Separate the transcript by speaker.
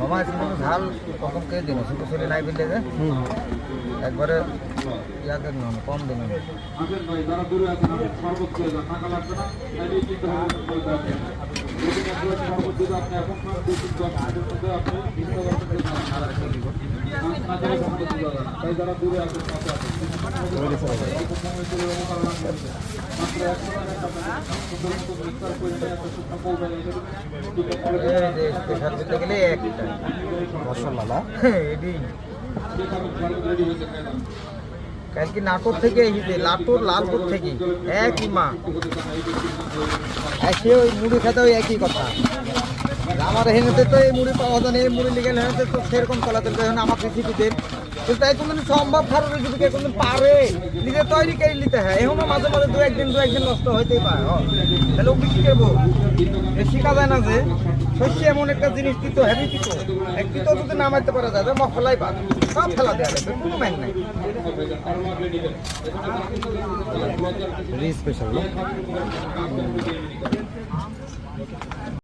Speaker 1: মামা কিন্তু ঝাল কখন কে দিন শুধু ছেলে নাই বিলে যে একবারে ইয়াকে দিন কম দিন।
Speaker 2: তাই
Speaker 1: কালকে নাটোর থেকে এসেছে লাটোর লালপুর থেকে একই মা এসে ওই মুড়ি খেতে ওই একই কথা আমার হেনেতে তো এই মুড়ি পাওয়া যায় এই মুড়ি লিগেল হেনেতে তো সেরকম চলাচল করে আমাকে শিখিতে কিন্তু এখন কিন্তু সম্ভব খারাপ যদি কেউ কোনো পারে, নিজে তৈরি করে নিতে হয়। এখনও মাঝে মাঝে দু একদিন দু একদিন নষ্ট হইতেই পারে। তাহলে ওকে কি করব। শিখা যায় না যে, শস্য এমন একটা জিনিস দিত হ্যাভি দিত এক দিত যদি নামাইতে পারা যায় মশলাই বাদ। সব ফেলা দেওয়া যাবে, কোনো ম্যান নাই।
Speaker 3: স্পেশাল